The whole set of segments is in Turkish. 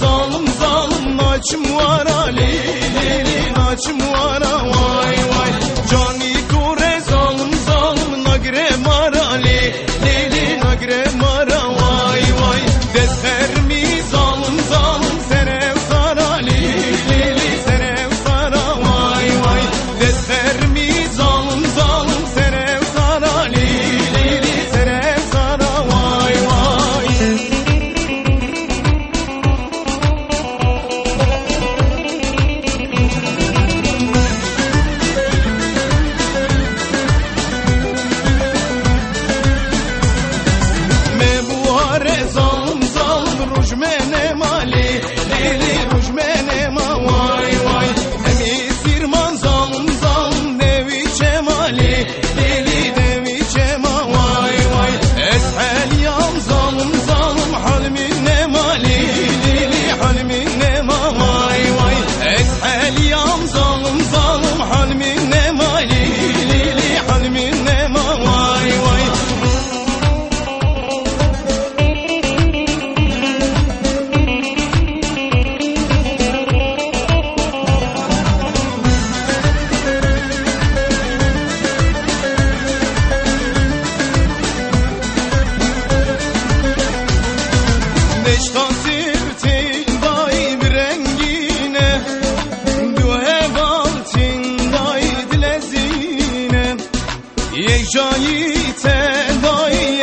zalim zalim naçmuara lili naçmuara var Beşta sirtin daim rengine. Dühe baltin daim dilezine. Yekcayite daim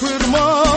kırma.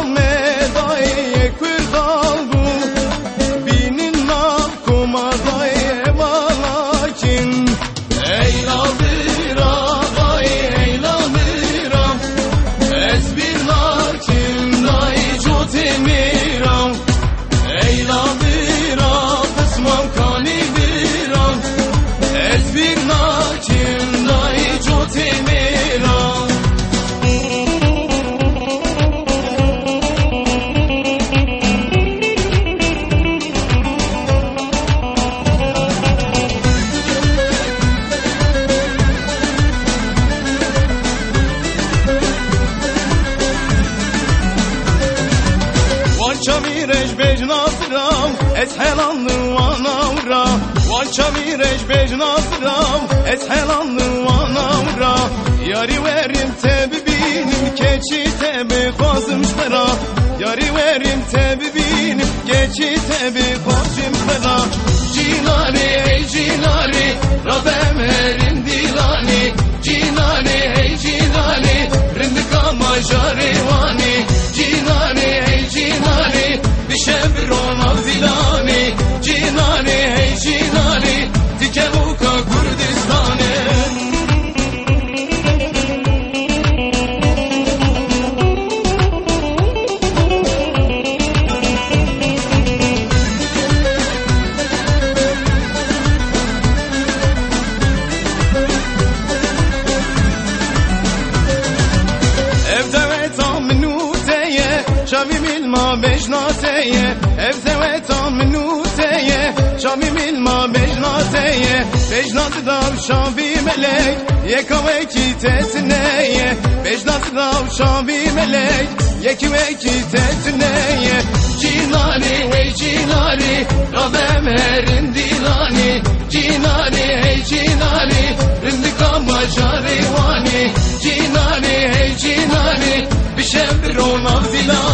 çamireć bej nazram Ez helanlı vanavra. Van çamireć bej nazram Ez helanlı vanavra. Yari verim tebibinim Keçi tebi kozum sıra Yari verim tebibinim Keçi tebi ما بجناسية افزويتا منو سية شامي من ما بجناسية بجناس داو شامي ملك يكا وكي تتنية بجناس داو شامي ملك يكي وكي تتنية جيلاني وي جيلاني رابم هرن ديلاني جيلاني هي جيلاني رندكا مجاري واني جيلاني هي جيلاني بشبر ونافذلاني